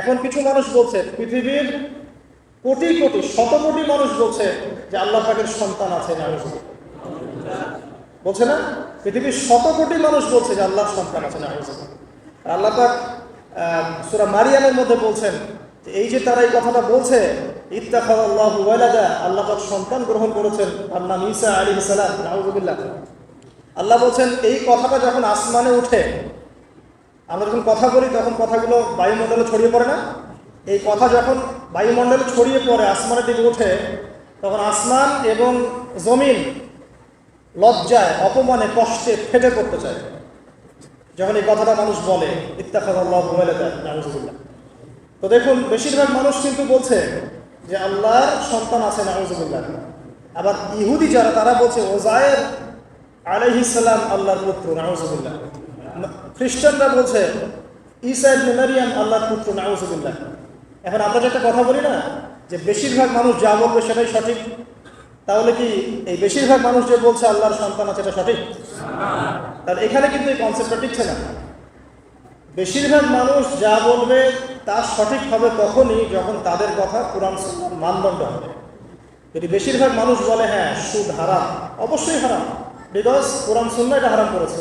এখন কিছু মানুষ বলছে, পৃথিবীর কোটি কোটি, শত কোটি মানুষ বলছে যে আল্লাহ পাকের সন্তান আছে নাউজুবিল্লাহ। বলছে না পৃথিবীর শত কোটি মানুষ বলছে যে আল্লাহর সন্তান আছে। আর আল্লাহ পাক সুরা মারিয়ামের মধ্যে বলছেন এই যে তারা এই কথাটা বলছে ইত্তাখাল্লাহু ওয়ালাদা, আল্লাহ পাক সন্তান গ্রহণ করেছেন তার নাম ঈসা আলাইহিস সালাম আল্লাহ বলছেন, এই কথাটা যখন আসমানে উঠে আমরা যখন কথা বলি, তখন কথাগুলো বায়ুমণ্ডলে ছড়িয়ে পড়ে না? এই কথা যখন বায়ুমণ্ডলে ছড়িয়ে পড়ে, আসমানের দিকে ওঠে, তখন আসমান এবং জমিন লজ্জায়, অপমানে, কষ্টে ফেটে পড়তে চায়। যখন এই কথাটা মানুষ বলে ইত্তাখাল্লাহুল্লাহ তো দেখুন, বেশিরভাগ মানুষ কিন্তু বলছে যে আল্লাহর সন্তান আছে, নাউজুবিল্লাহ। আবার ইহুদি যারা, তারা বলছে ওজায়ের আলাইহিসাল্লাম আল্লাহর পুত্র, নাউজুবিল্লাহ। খ্রিস্টানরা বলছে, ঈসা ইবনে মারিয়াম আল্লাহর পুত্র, নাউজুবিল্লাহ। এখন আমরা যে একটা কথা বলি না, যে বেশিরভাগ মানুষ যা বলবে সেটাই সঠিক, তাহলে কি এই বেশিরভাগ মানুষ যে বলছে আল্লাহর সন্তান আছে, এটা সঠিক? তাহলে এখানে কিন্তু এই কনসেপ্টটা টিকছে না। বেশিরভাগ মানুষ যা বলবে, তা সঠিক হবে তখনই যখন তাদের কথা কোরআন মানদণ্ড হবে। যদি বেশিরভাগ মানুষ বলে হ্যাঁ সুদ হারাম, অবশ্যই হারাম বিকজ কোরআন সুন্না এটা হারাম করেছে।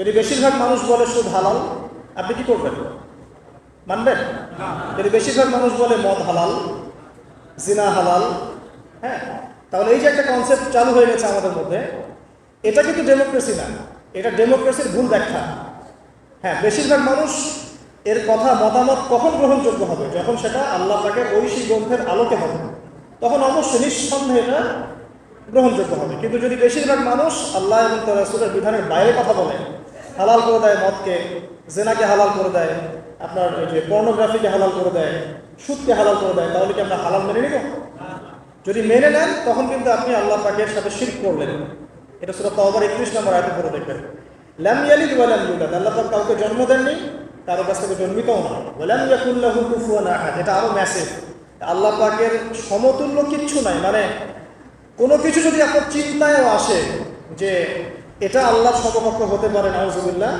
যদি বেশিরভাগ মানুষ বলে সুদ হালাল, আপনি কি করবেন? মানবেন? যদি বেশিরভাগ মানুষ বলে মদ হালাল, জিনা হালাল হ্যাঁ তাহলে এই যে একটা কনসেপ্ট চালু হয়ে গেছে আমাদের মধ্যে, এটা কিন্তু ডেমোক্রেসি না, এটা ডেমোক্রেসির ভুল ব্যাখ্যা। হ্যাঁ বেশিরভাগ মানুষ এর কথা, মতামত কখন গ্রহণযোগ্য হবে? যখন সেটা আল্লাহ পাকের ঐশী গ্রন্থের আলোকে হবে। তখন অবশ্যই নিঃসন্দেহে এটা গ্রহণযোগ্য হবে। কিন্তু যদি বেশিরভাগ মানুষ আল্লাহ এবং তার রাসূলের বিধানের বাইরে কথা বলে হালাল করে দেয় মদকে, জেনাকে হালাল করে দেয়, আপনার ওই যে পর্নোগ্রাফিকে হালাল করে দেয়, সুদকে হালাল করে দেয়, তাহলে কি আমরা হালাল মেনে নিব? যদি মেনে নেন, তখন কিন্তু আপনি আল্লাহ পাকের সাথে শিরক করলেন। এটা সুরা তওবার 31 নম্বর আয়াতে করে দেখবেন। লাম ইয়ালিদ ওয়া লাম ইউলাদ, আল্লাহ পাক কাউকে জন্ম দেননি, কারও কাছ থেকে জন্মিতও না। ওয়া লাম ইয়াকুল লাহু কুফুয়ান আহাদ, এটা আরও ম্যাসেজ আল্লাহ পাকের সমতুল্য কিচ্ছু নাই মানে কোনো কিছু যদি আপনার চিন্তায়ও আসে যে এটা আল্লাহর সমকক্ষ হতে পারে, নাউজুবিল্লাহ।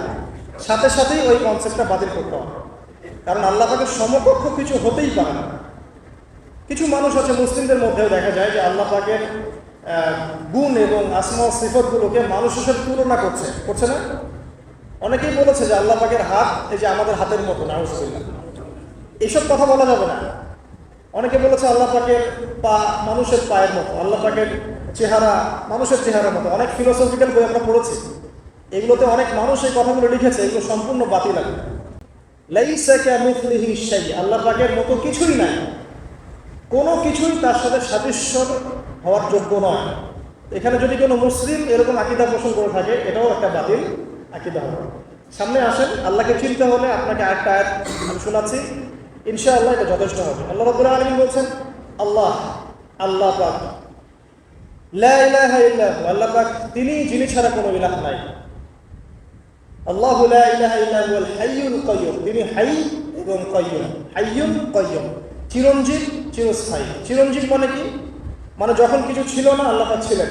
সাথে সাথেই ওই কনসেপ্টটা বাতিল করতে হবে। কারণ আল্লাহ পাকের সমকক্ষ কিছু হতেই পারে না। কিছু মানুষ আছে, মুসলিমদের মধ্যেও দেখা যায় যে আল্লাহ পাকের গুণ এবং আসমা সিফতগুলোকে মানুষের তুলনা করছে। করছে না? অনেকেই বলেছে যে আল্লাহ পাকের হাত এই যে আমাদের হাতের মতো, নাউজুবিল্লাহ। এইসব কথা বলা যাবে না। অনেকে বলেছে আল্লাহ পাকের পা মানুষের পায়ের মতো, আল্লাহ পাকের চেহারা, মানুষের চেহারার মতো। অনেক ফিলোসফিক্যাল বই আমরা পড়েছি। এগুলোতে অনেক মানুষ এই কথাগুলো লিখেছে, এগুলো সম্পূর্ণ বাতিল লাগে আল্লাহ পাকের মতো কিছুই নাই। কোনো কিছুই তার সাথে সাদৃশ্য হওয়ার যোগ্য নয়। এখানে যদি কোনো মুসলিম এরকম আকিদা পোষণ করে থাকে, এটাও একটা বাতিল আকিদা হবে। সামনে আসেন, আল্লাহকে চিনতে হলে আপনাকে আরেকটা আয়াত আমি শোনাচ্ছি। ইনশাআল্লাহ এটা যথেষ্ট হবে। আল্লাহ রব্বুল আলামিন বলছেন, আল্লাহ আল্লাহ পাক আল্লাহ তিনি যিনি ছাড়া কোনো ইলাহ নাই। আল্লাহ তিনি হাই এবং মানে কি? মানে যখন কিছু ছিল না, আল্লাহ পাক ছিলেন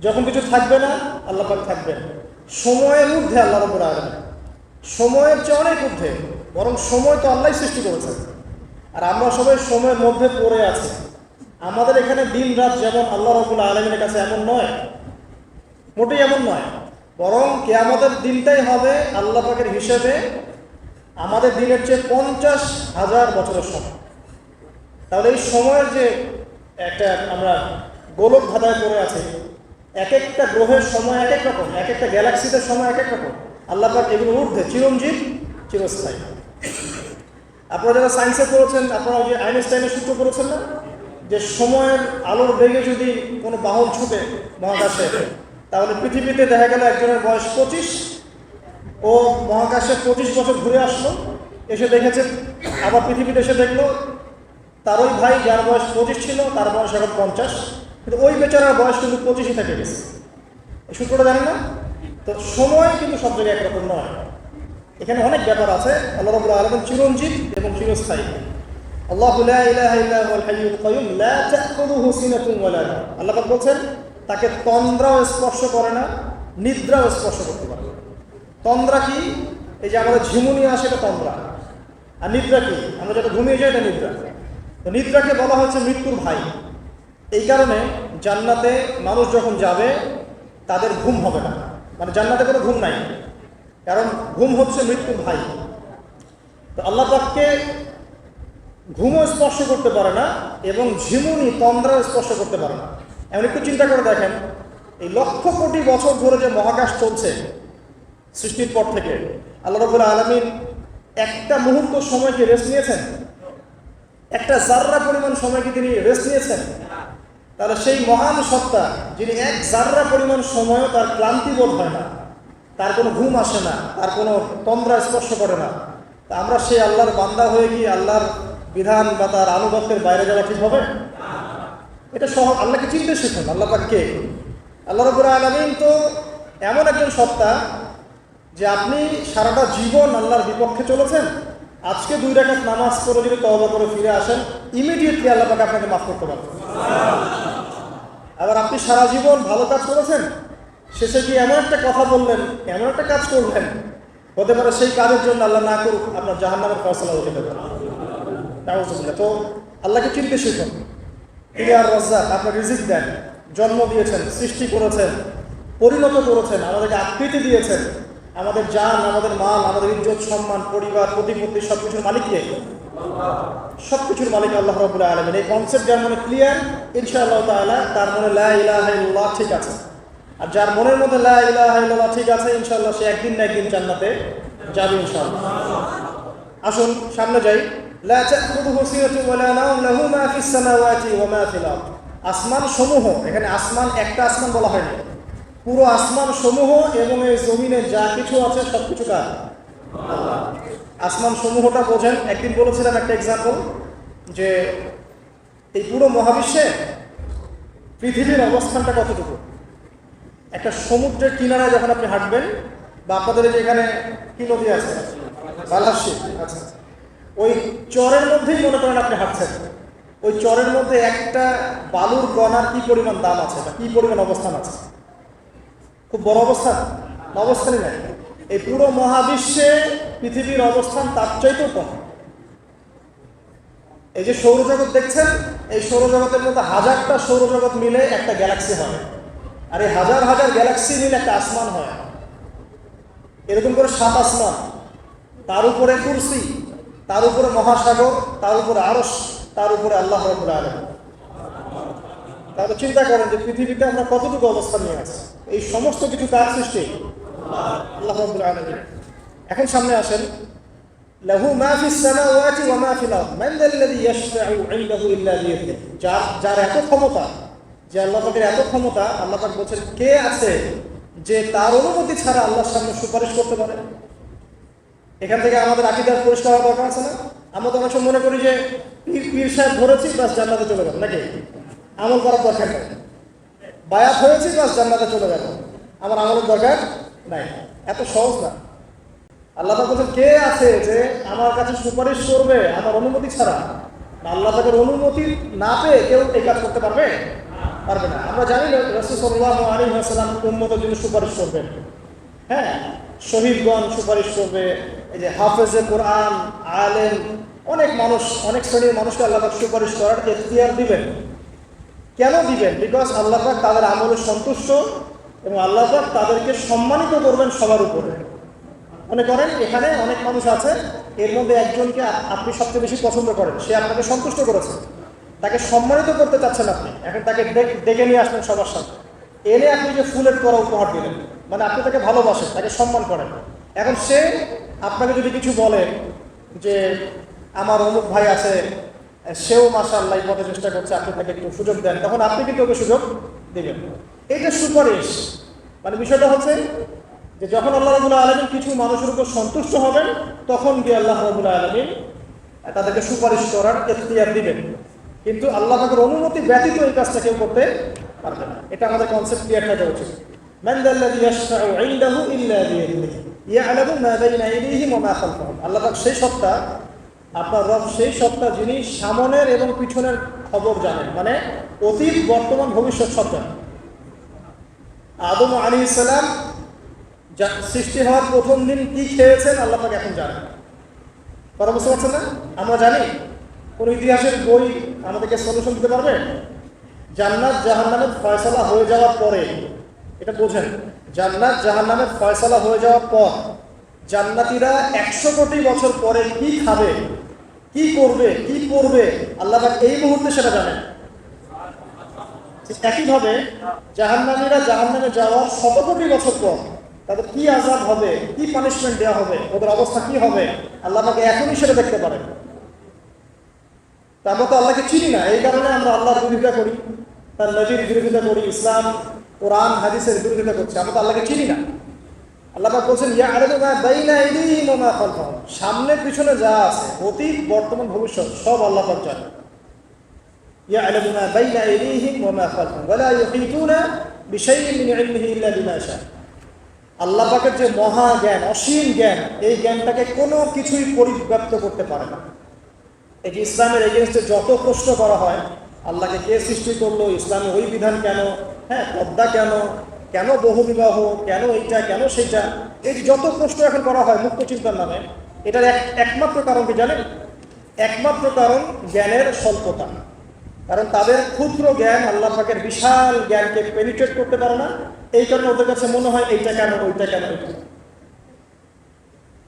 যখন কিছু থাকবে না, আল্লাহ পাক থাকবেন সময়ের ঊর্ধ্বে আল্লাহ রব্বুল আলামিন। সময়ের চেয়ে অনেক ঊর্ধ্বে। বরং সময় তো আল্লাহ সৃষ্টি করেছেন। আর আমরা সবাই সময়ের মধ্যে পড়ে আছি। আমাদের এখানে দিন রাত যেমন আল্লাহ রবুল আলমিনের কাছে এমন নয়, মোটেই এমন নয়। বরং কেয়ামতের দিনটাই হবে আল্লাহ পাকের হিসেবে আমাদের দিনের চেয়ে পঞ্চাশ হাজার বছরের সময়। তাহলে এই সময়ের যে একটা আমরা গোলক ধাঁধায় পড়ে আছি এক একটা গ্রহের সময় এক এক রকম এক একটা গ্যালাক্সিতে সময় এক এক রকম। আল্লাহ পাক এগুলো ঊর্ধ্বে, চিরঞ্জীব, চিরস্থায়ী। আপনারা যারা সায়েন্সে পড়েছেন, আপনারা যে আইনস্টাইনের সূত্র পড়েছেন না? যে সময়ের আলোর বেগে যদি কোনো বাহন ছুটে মহাকাশে তাহলে পৃথিবীতে দেখা গেল একজনের বয়স পঁচিশ ও মহাকাশে পঁচিশ বছর ঘুরে আসলো, এসে দেখেছে, আবার পৃথিবীতে এসে দেখল তার ওই ভাই যার বয়স পঁচিশ ছিল, তার বয়স এখন পঞ্চাশ, কিন্তু ওই বেচারার বয়স কিন্তু পঁচিশই থেকে গেছে। এই সূত্রটা জানি না? তো সময় কিন্তু সব জায়গায় একরকম নয়। এখানে অনেক ব্যাপার আছে। আল্লাহ রাব্বুল আলামিন চিরঞ্জীব এবং চিরস্থায়ী। আল্লাহু লা ইলাহা ইল্লা হাইয়ুল কাইয়্যুম, লা তাখুযুহু সিনাতুন ওয়া নাওম আল্লাহ পাক বলছেন, তাকে তন্দ্রাও স্পর্শ করে না, নিদ্রাও স্পর্শ করতে পারে। তন্দ্রা কি? এই যে আমাদের ঝিমুনি আসে এটা তন্দ্রা। আর নিদ্রা কি? আমরা যেটা ঘুমিয়ে যাই এটা নিদ্রা। তো নিদ্রাকে বলা হচ্ছে মৃত্যুর ভাই। এই কারণে জান্নাতে মানুষ যখন যাবে, তাদের ঘুম হবে না। মানে জান্নাতে কোনো ঘুম নাই। কারণ ঘুম হচ্ছে মৃত্যুর ভাই। তো আল্লাহ পাককে ঘুমও স্পর্শ করতে পারে না এবং ঝিমুনি তন্দ্রাও স্পর্শ করতে পারে না। এমন একটু চিন্তা করে দেখেন, এই লক্ষ কোটি বছর ধরে যে মহাকাশ চলছে সৃষ্টির পর থেকে, আল্লাহ রবুল্লা আলমিন একটা মুহূর্ত সময় কি রেস্ট নিয়েছেন? একটা জাররা পরিমাণ সময় কি তিনি রেস্ট নিয়েছেন? তাহলে সেই মহান সত্তা, যিনি এক জাররা পরিমাণ সময়ও তার ক্লান্তি বোধ হয় না, তার কোনো ঘুম আসে না, তার কোনো তন্দ্রা স্পর্শ করে না, তা আমরা সেই আল্লাহর বান্দা হয়ে কি আল্লাহর বিধান বা তার আনুগত্যের বাইরে যাওয়া ঠিক হবে? এটা সহ আল্লাহকে চিনতে শিখুন? আল্লাহ পাক কে? আল্লাহ রবুর আলমিন তো এমন একজন সত্তা যে আপনি সারাটা জীবন আল্লাহর বিপক্ষে চলেছেন। আজকে দুই রেখাত নামাজ করে যদি তবা করে ফিরে আসেন ইমিডিয়েটলি আল্লাহ পাক আপনাকে মাফ করতে পারবেন। আবার আপনি সারা জীবন ভালো কাজ করেছেন, শেষে কি এমন একটা কথা বললেন, এমন একটা কাজ করলেন, হতে পারে সেই কাজের জন্য আল্লাহ না করুক, আপনার জাহান্নামের ফয়সলা হতে পারে তো আল্লাহকে চিনতে শিখুন তিনি আর আপনার রিজিক দেন। জন্ম দিয়েছেন, সৃষ্টি করেছেন, পরিণত করেছেন, আমাদেরকে আকৃতি দিয়েছেন। আমাদের জান, আমাদের মাল, আমাদের ইজ্জত, সম্মান, পরিবার, প্রতিপত্তি সব কিছুর মালিককে। সব কিছুর মালিক আল্লাহ রবুল্লাহ আলমিন। এই কনসেপ্ট যার মনে ক্লিয়ার ইনশাআল্লাহ তাআলা তার মনে লা ইলাহা ইল্লাল্লাহ ঠিক আছে। আর যার মনের মধ্যে লা ইলাহা ইল্লাল্লাহ ঠিক আছে, ইনশাআল্লাহ সে একদিন না একদিন জান্নাতে যাবে ইনশাআল্লাহ। আসুন, সামনে যাই। আসমান সমূহ এখানে আসমান, একটা আসমান বলা হয়নি। পুরো আসমান সমূহ এবং এই জমিনে যা কিছু আছে সব কিছু কার? আসমান সমূহটা বোঝেন। একদিন বলেছিলাম একটা এক্সাম্পল যে এই পুরো মহাবিশ্বে পৃথিবীর অবস্থানটা কতটুকু? একটা সমুদ্রের কিনারায় যখন আপনি হাঁটবেন বা আপনাদের যে এখানে কি নদী আছে? আচ্ছা। ওই চরের মধ্যেই মনে করেন আপনি হাঁটছেন। ওই চরের মধ্যে একটা বালুর গনার কি পরিমাণ দাম আছে বা কি পরিমাণ অবস্থান আছে? খুব বড় অবস্থান? অবস্থানই নাই। এই পুরো মহাবিশ্বে পৃথিবীর অবস্থান তার চাইতেও কম। এই যে সৌরজগৎ দেখছেন, এই সৌরজগতের মধ্যে হাজারটা সৌরজগৎ মিলে একটা গ্যালাক্সি হয়। আর এই হাজার হাজার গ্যালাক্সি মিলে একটা আসমান হয়। এরকম করে সাত আসমান। তার উপরে কুরসি, তার উপরে মহাসাগর, তার উপরে আরস তার উপরে আল্লাহ রবুল আলম তাহলে চিন্তা করেন যে পৃথিবীতে আমরা কতটুকু অবস্থান নিয়ে আছি? এই সমস্ত কিছু কার সৃষ্টি? আল্লাহ রবুল আলমিন। এখন সামনে আসেন, লাহু মা ফিস সামাওয়াতি ওয়া মা ফিল আরদ। মান যাল্লাযী ইয়াশফা'ু 'ইনদাহু ইল্লা বিইذনিহি যার যার এত ক্ষমতা, যে আল্লাহ পাকের এত ক্ষমতা, আল্লাহ পাক বলছেন, কে আছে যে তার অনুমতি ছাড়া আল্লাহর সামনে সুপারিশ করতে পারে? এখান থেকে আমাদের আকিদার পরিষ্কার হওয়ার দরকার আছে না? আমরা তো অনেক সময় মনে করি যে পীর পীর সাহেব ধরেছি, বাস জান্নাতে চলে গেল। নাকি? আমল করার দরকার নেই। বায়াত হয়েছি, বাস জান্নাতে চলে গেল। আমার আমলের দরকার নাই। এত সহজ না। আল্লাহ বলছেন, কে আছে যে আমার কাছে সুপারিশ করবে আমার অনুমতি ছাড়া? আল্লাহ পাকের অনুমতি না পেয়ে কেউ এই কাজ করতে পারবে? পারবে না। আমরা জানি না, রসুল সাল্লাহ আলী হাসালাম উম্মতের জন্য সুপারিশ করবেন। হ্যাঁ শহীদগণ সুপারিশ করবে এই যে হাফেজে কোরআন, আলেম, অনেক মানুষ, অনেক শ্রেণির মানুষকে আল্লাহ পাক সুপারিশ করার এখতিয়ার দিবেন। কেন দিবেন? বিকজ আল্লাহ তাদের আমলে সন্তুষ্ট এবং আল্লাহ তাদেরকে সম্মানিত করবেন সবার উপরে। মনে করেন, এখানে অনেক মানুষ আছে, এর মধ্যে একজনকে আপনি সবচেয়ে বেশি পছন্দ করেন, সে আপনাকে সন্তুষ্ট করেছে। তাকে সম্মানিত করতে চাচ্ছেন আপনি, এখন তাকে ডেক- নিয়ে আসলেন সবার সাথে এনে আপনি যে ফুলের তোরা উপহার দিলেন মানে আপনি তাকে ভালোবাসেন, তাকে সম্মান করেন। এখন সে আপনাকে যদি কিছু বলে যে আমার অমুক ভাই আছে, সেও মাসাল্লাহ এই পথে চেষ্টা করছে, আপনি তাকে একটু সুযোগ দেন, তখন আপনি কিন্তু ওকে সুযোগ দেবেন। এইটা সুপারিশ। মানে বিষয়টা হচ্ছে যে যখন আল্লাহ রবুল্লা আলমিন কিছু মানুষের উপর সন্তুষ্ট হবেন, তখন গিয়ে আল্লাহ রবুল্লা আলমিন তাদেরকে সুপারিশ করার এখতিয়ার দিবেন। কিন্তু আল্লাহ পাকের অনুমতি ব্যতীত এই কাজটা কেউ করতে পারবে না। এটা আমাদের কনসেপ্ট ক্লিয়ার থাকা উচিত। আল্লাহ পাক সেই সত্তা, আপনার রব সেই সত্তা যিনি সামনের এবং পিছনের খবর জানেন মানে অতীত, বর্তমান, ভবিষ্যৎ সত্তা। আদম আলী যা সৃষ্টি হওয়ার প্রথম দিন কি খেয়েছেন, আল্লাহ এখন জানেন। কথা বুঝতে পারছেন না? আমরা জানি, কোন ইতিহাসের বই আমাদেরকে সলিউশন দিতে পারবে? জান্নাত জাহান্নামের ফয়সলা হয়ে যাওয়ার পরে এটা বোঝেন, জান্নাত জাহান্নামের ফয়সালা হয়ে যাওয়ার পর জান্নাতীরা একশো কোটি বছর পরে কি খাবে, কি করবে কি করবে আল্লাহ এই মুহূর্তে সেটা জানেন। একইভাবে জাহান্নামীরা জাহান্নামে যাওয়ার শত কোটি বছর পর তাদের কি আজাব হবে, কি পানিশমেন্ট দেওয়া হবে, ওদের অবস্থা কি হবে, আল্লাহ আমাকে এখনই সেটা দেখতে পারে তা আমরা তো আল্লাহকে চিনি না, এই কারণে আমরা আল্লাহর বিরোধিতা করি, তার নবীর বিরোধিতা করি, ইসলাম কোরআন, হাদিসের বিরোধিতা করছে। আমরা তো আল্লাহকে চিনি না। আল্লাহ বলছেন, ইয়া আরে মা বাইনা ইদিহি মা খালফাহুম। সামনে, পিছনে যা আছে, অতীত, বর্তমান, ভবিষ্যৎ, সব আল্লাহ পাক জানেন। ইয়া আলামু মা বাইনা ইদিহিম ওয়া মা খালফাহুম। ওয়া লা ইউহিতুনা বিশাইইন যে মহা জ্ঞান, অসীম জ্ঞান, এই জ্ঞানটাকে কোনো কিছুই পরিব্যাপ্ত করতে পারে না। এই যে ইসলামের এগেনস্টে যত প্রশ্ন করা হয়, আল্লাহকে কে সৃষ্টি করল ইসলামের ওই বিধান কেন? হ্যাঁ পদ্মা কেন? কেন বহুবিবাহ? কেন এইটা? কেন সেইটা? এই যত প্রশ্ন এখন করা হয় মুক্ত চিন্তার নামে, এটার এক, একমাত্র কারণ কি জানেন? একমাত্র কারণ জ্ঞানের স্বল্পতা। কারণ তাদের ক্ষুদ্র জ্ঞান আল্লাহ পাকের বিশাল জ্ঞানকে পেনিট্রেট করতে পারে না। এই কারণে ওদের কাছে মনে হয় এইটা কেন, ওইটা কেন।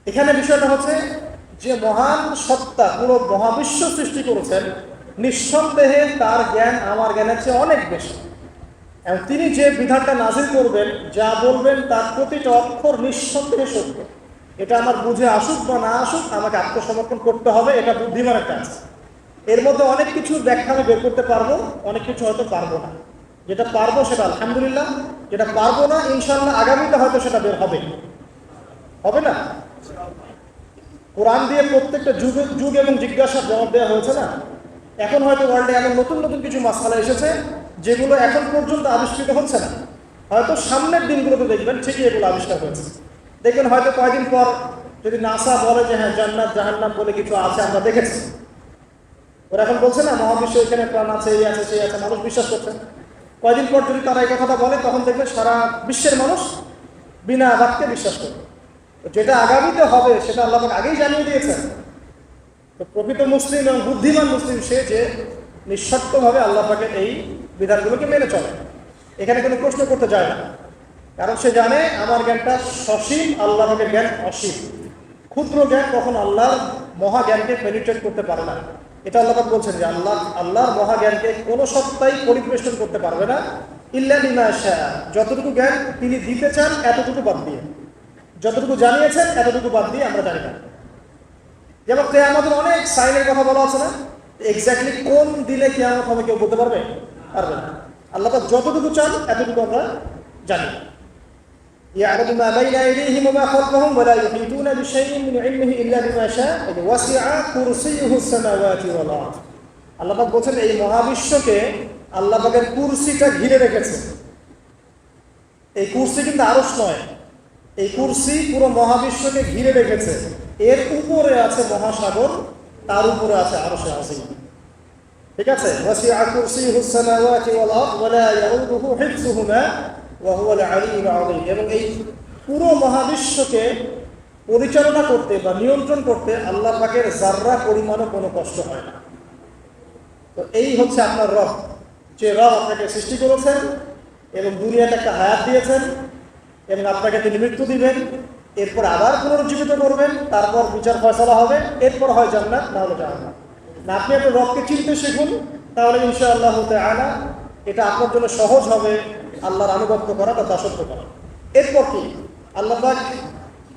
এখানে বিষয়টা হচ্ছে যে মহান সত্তা পুরো মহাবিশ্ব সৃষ্টি করেছেন, নিঃসন্দেহে তার জ্ঞান আমার জ্ঞানের চেয়ে অনেক বেশি। এবং তিনি যে বিধানটা নাজিল করবেন, যা বলবেন তার প্রতিটা অক্ষর নিঃসন্দেহে সত্য। এটা আমার বুঝে আসুক বা না আসুক, আমাকে আত্মসমর্পণ করতে হবে, এটা বুদ্ধিমানের কাজ। এর মধ্যে অনেক কিছু ব্যাখ্যা আমি বের করতে পারব, অনেক কিছু হয়তো পারব না। যেটা পারব সেটা আলহামদুলিল্লাহ, যেটা পারব না ইনশাল্লাহ আগামীতে হয়তো সেটা বের হবে। হবে না? কোরআন দিয়ে প্রত্যেকটা যুগ যুগ এবং জিজ্ঞাসার জবাব দেওয়া হয়েছে না? এখন হয়তো ওয়ার্ল্ডে এমন নতুন নতুন কিছু মশালা এসেছে যেগুলো এখন পর্যন্ত আবিষ্কৃত হচ্ছে না। হয়তো সামনের দিনগুলোতে দেখবেন ঠিকই এগুলো আবিষ্কার হয়েছে। দেখবেন হয়তো কয়েকদিন পর যদি নাসা বলে যে হ্যাঁ জান্নাত, জাহান্নাম বলে কিছু আছে, আমরা দেখেছি। ওরা এখন বলছে না, মহাবিশ্ব এখানে প্রাণ আছে, এই আছে, সেই আছে, মানুষ বিশ্বাস করছে। কয়েকদিন পর যদি তারা এই কথাটা বলে, তখন দেখবে সারা বিশ্বের মানুষ বিনা আঘাতকে বিশ্বাস করবে। যেটা আগামীতে হবে, সেটা আল্লাহ আগেই জানিয়ে দিয়েছেন। তো প্রকৃত মুসলিম এবং বুদ্ধিমান মুসলিম সে যে নিঃস্বার্থভাবে আল্লাহ পাকের এই বিধানগুলোকে মেনে চলে। এখানে কোনো প্রশ্ন করতে যায় না। কারণ সে জানে, আমার জ্ঞানটা সসীম, আল্লাহ পাকের জ্ঞান অসীম। ক্ষুদ্র জ্ঞান কখন আল্লাহর মহা জ্ঞানকে পেনিট্রেট করতে পারে না। এটা আল্লাহ বলছেন যে, আল্লাহ, আল্লাহর মহা জ্ঞানকে কোনো সত্তাই পরিবেষ্টন করতে পারবে না। ইল্লা বিমা যতটুকু জ্ঞান তিনি দিতে চান, এতটুকু বাদ দিয়ে। যতটুকু জানিয়েছেন, এতটুকু বাদ দিয়ে আমরা জানি না। যেমন আমাদের অনেক সাইনের কথা বলা আছে না? এক্স্যাক্টলি কোন দিনে কেয়ামত হবে কেউ বলতে পারবে পারবে না আল্লাহ পাক যতটুকু চান এতটুকু আমরা জানি يعلم ما بين أيديهم وما خلفهم ولا يحيطون بشيء من علمه إلا بما شاء وسع كرسيه السماوات والأرض আল্লাহ পাক বলছেন এই মহাবিশ্বকে আল্লাহ পাকের কুরসিটা ঘিরে রেখেছে এই কুরসি কিন্তু আরস নয় এই কুরসি পুরো মহাবিশ্বকে ঘিরে রেখেছে এর উপরে আছে মহাসাগর তার উপরে আছে আরও সে আজিম ঠিক আছে? ওয়াসিআ কুরসিয়ুহুস সামাওয়াতি ওয়াল আরদ ওয়া লা ইয়াউদুহু হিফযুহুমা ওয়া হুয়াল আযীম। এবং এই পুরো মহাবিশ্বকে পরিচালনা করতে বা নিয়ন্ত্রণ করতে আল্লাহ পাকের জাররা পরিমাণও কোনো কষ্ট হয় না। তো এই হচ্ছে আপনার রব। যে রব আপনাকে সৃষ্টি করেছেন এবং দুনিয়াতে একটা হায়াত দিয়েছেন এবং আপনাকে তিনি মৃত্যু দিবেন। এরপর আবার পুনরুজ্জীবিত করবেন, তারপর বিচার ফয়সলা হবে, এরপর হয় জান্নাত, না হলে জান্নাত না, আপনি আপনার রবকে চিনতে শিখুন, তাহলে ইনশাআল্লাহ হতে আনা এটা আপনার জন্য সহজ হবে, আল্লাহর আনুগত্য করা বা দাসত্ব করা। এরপর কি? আল্লাহ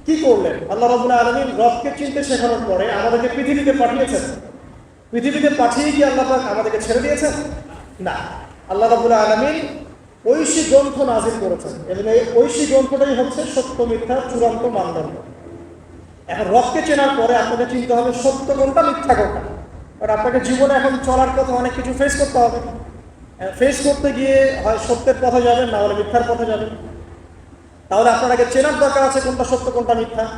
কি করলেন? আল্লাহ রবুল্লা আলমীর রবকে চিনতে শেখানোর পরে আমাদেরকে পৃথিবীতে পাঠিয়েছেন। পৃথিবীতে পাঠিয়ে কি আল্লাহ আমাদেরকে ছেড়ে দিয়েছেন? না। আল্লাহ রবুল্লা আলমীর ঐশী গ্রন্থ নাজিল করেছেন। এবং এই ঐশী গ্রন্থটাই হচ্ছে সত্য মিথ্যা চূড়ান্ত মানদণ্ড। এখন রবকে চেনার পরে আপনাকে চিনতে হবে, সত্য কোনটা, মিথ্যা কোনটা? কারণ আপনাকে জীবনে এখন চলার পথে অনেক কিছু ফেস করতে হবে। ফেস করতে গিয়ে হয় সত্যের পথে যাবেন, না হলে মিথ্যার পথে যাবেন। তাহলে আপনার চেনার দরকার আছে কোনটা সত্য, কোনটা মিথ্যা।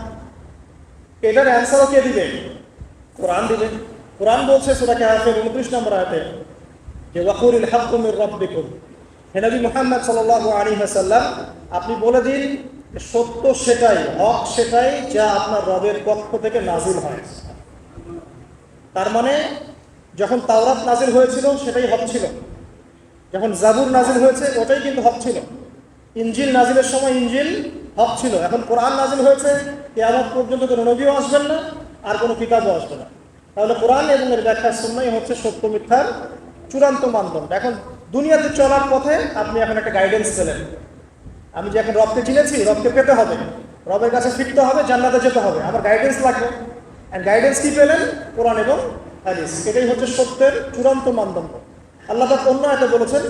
এটার অ্যান্সারও কে দিবে? কোরআন দিবে। কোরআন বলছে সেটাকে আয়াতের উনত্রিশ নম্বর আয়াতে, যে ওয়াকুরিল হাকুমের রব দেখুন হেনবি মোহাম্মদ সাল আলী হাসাল্লাম আপনি বলে দিন সত্য সেটাই, হক সেটাই যা আপনার রবের পক্ষ থেকে নাজিল হয়। তার মানে যখন তাওরাত নাজিল হয়েছিল, সেটাই হক ছিল। যখন জাবুর নাজিল হয়েছে, ওটাই কিন্তু হক ছিল। ইঞ্জিল নাজিলের সময় ইঞ্জিল হক ছিল। এখন কোরআন নাজিল হয়েছে কে কেয়ামত পর্যন্ত কোনো নবীও আসবেন না, আর কোনো কিতাবও আসবে না। তাহলে কোরআন এবং এর ব্যাখ্যার সময় হচ্ছে সত্য মিথ্যার চূড়ান্ত মানদণ্ড। এখন দুনিয়াতে চলার পথে আপনি এখন একটা গাইডেন্স পেলেন। আমি যে এখন রবকে চিনেছি, রবকে পেতে হবে। রবের কাছে ফিরতে হবে, জান্নাতে যেতে হবে। আমার গাইডেন্স লাগবে। অ্যান্ড গাইডেন্স কি পেলেন? কোরআন এবং হাদিস। এটাই হচ্ছে সত্যের চূড়ান্ত মানদণ্ড। আল্লাহ পাক অন্য এতে বলেছেন,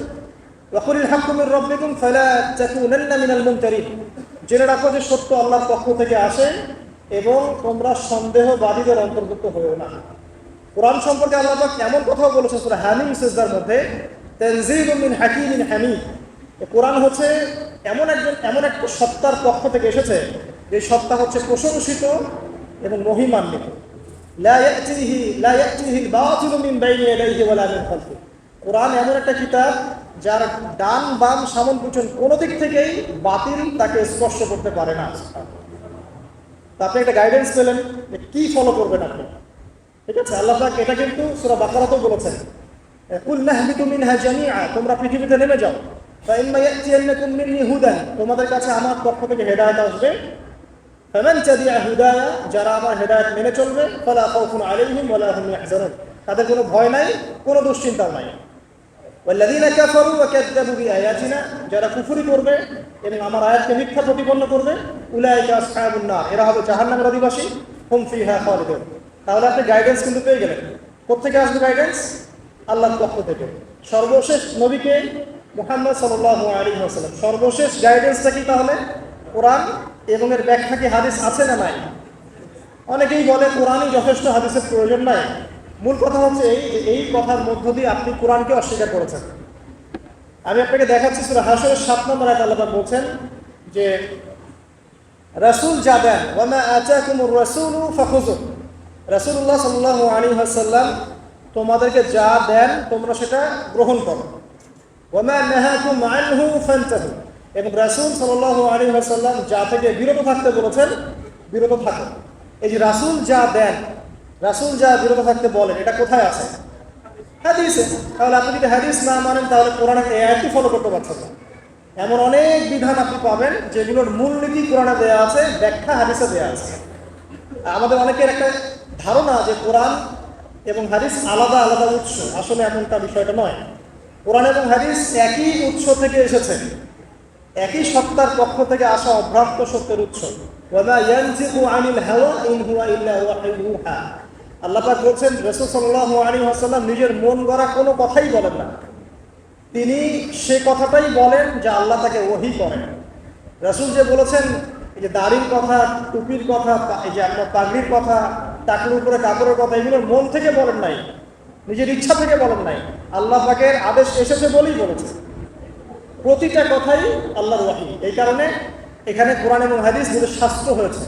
ওয়াকুলিল হাক্কুমির রব্বিকুম ফালা তাকুনান্না মিনাল মুমতারিন জেনে রাখো যে সত্য আল্লাহর পক্ষ থেকে আসে এবং তোমরা সন্দেহবাদীদের অন্তর্ভুক্ত হয়েও না। কোরআন সম্পর্কে আল্লাহ পাক এমন কথাও বলেছে সূরা হামিম, সিজদার মধ্যে তানজিলুম মিন হাকিমিন হামিদ। কোরআন হচ্ছে এমন একজন, এমন একটা সত্তার পক্ষ থেকে এসেছে, যে সত্তা হচ্ছে প্রশংসিত এবং মহিমান্বিত। মিন মিন কোরআন এমন একটা কিতাব যার ডান বাম সামন পিছন কোনো দিক থেকেই বাতিল তাকে স্পর্শ করতে পারে না। আপনি একটা গাইডেন্স পেলেন কি ফলো করবেন আপনি? ঠিক আছে? আল্লাহ এটা কিন্তু সূরা বাকারাতেও বলেছেন। তোমরা পৃথিবীতে নেমে যাও। তোমাদের কাছে আমার পক্ষ থেকে হেদায়েত আসবে। যারা আমার হেদায়েত মেনে চলবে তাদের কোনো ভয় নাই, কোনো দুশ্চিন্তাও নাই। যারা কুফরি করবে, এবং আমার আয়াতকে মিথ্যা প্রতিপন্ন করবে, উলাইকা আসহাবুন নার। এরা হবে জাহান্নামের অধিবাসী হুম ফিহা খালিদুন। তাহলে আপনি গাইডেন্স কিন্তু পেয়ে গেলেন। কোথেকে আসবে গাইডেন্স আল্লাহর পক্ষ থেকে। সর্বশেষ নবীকে মোহাম্মদ সাল্লাল্লাহু আলাইহি ওয়াসাল্লাম। সর্বশেষ গাইডেন্সটা কি তাহলে? কোরআন এবং এর ব্যাখ্যা কি হাদিস আছে না নাই? অনেকেই বলে কোরআনই যথেষ্ট, হাদিসের প্রয়োজন নাই। মূল কথা হচ্ছে এই যে এই কথার মধ্য দিয়ে আপনি কোরআনকে অস্বীকার করেছেন। আমি আপনাকে দেখাচ্ছি সুরা হাসরের সাত নম্বর আয়াত আল্লাহ বলছেন যে, রাসূল যা দেন ওয়ামা আতাকুমুর রাসূলু ফাখুযু রাসূলুল্লাহ সাল্লাল্লাহু আলাইহি ওয়াসাল্লাম তোমাদেরকে যা দেন, তোমরা সেটা গ্রহণ করো। এবং রাসূল সাল্লাল্লাহু আলাইহি ওয়াসাল্লাম যা থেকে বিরত থাকতে বলেছেন, বিরত থাকো। এই যে রাসূল যা দেন, রাসূল যা বিরত থাকতে বলেন, এটা কোথায় আছে? হাদিসে। তাহলে আপনি যদি হাদিস না মানেন, তাহলে কোরআনের এই ফলো করতে পারছেন না। এমন অনেক বিধান আপনি পাবেন, যেগুলোর মূলনীতি কোরআনে দেওয়া আছে, ব্যাখ্যা হাদিসে দেওয়া আছে। আমাদের অনেকের একটা ধারণা যে কোরআন এবং হাদিস আলাদা আলাদা উৎস। আসলে এমনটা বিষয়টা নয়। কোরআন এবং হাদিস একই উৎস থেকে এসেছে। একই সত্তার পক্ষ থেকে আসা অভ্রান্ত সত্যের উৎস। ওয়ামা ইয়ানজিকু আনিল হাওয়া ইন হুয়া ইল্লা ওয়াহিয়ুন ইউহা। আল্লাহ পাক বলছেন, রাসূল সাল্লাল্লাহু আলাইহি নিজের মন গড়া কোনো কথাই বলেন না। তিনি সে কথাটাই বলেন যা আল্লাহ তাকে ওহি করেন। রাসূল যে বলেছেন যে দাড়ির কথা, টুপির কথা, এই যে আপনার পাগড়ির কথা টাকুর উপরে কাপড়ের কথা এগুলো মন থেকে বলেন নাই, নিজের ইচ্ছা থেকে বলেন নাই। আল্লাহ পাকের আদেশ এসেছে বলেই বলেছে। প্রতিটা কথাই আল্লাহর ওয়াহি। এই কারণে এখানে কোরআন এবং হাদিস দুটো শাস্ত্র হয়েছে।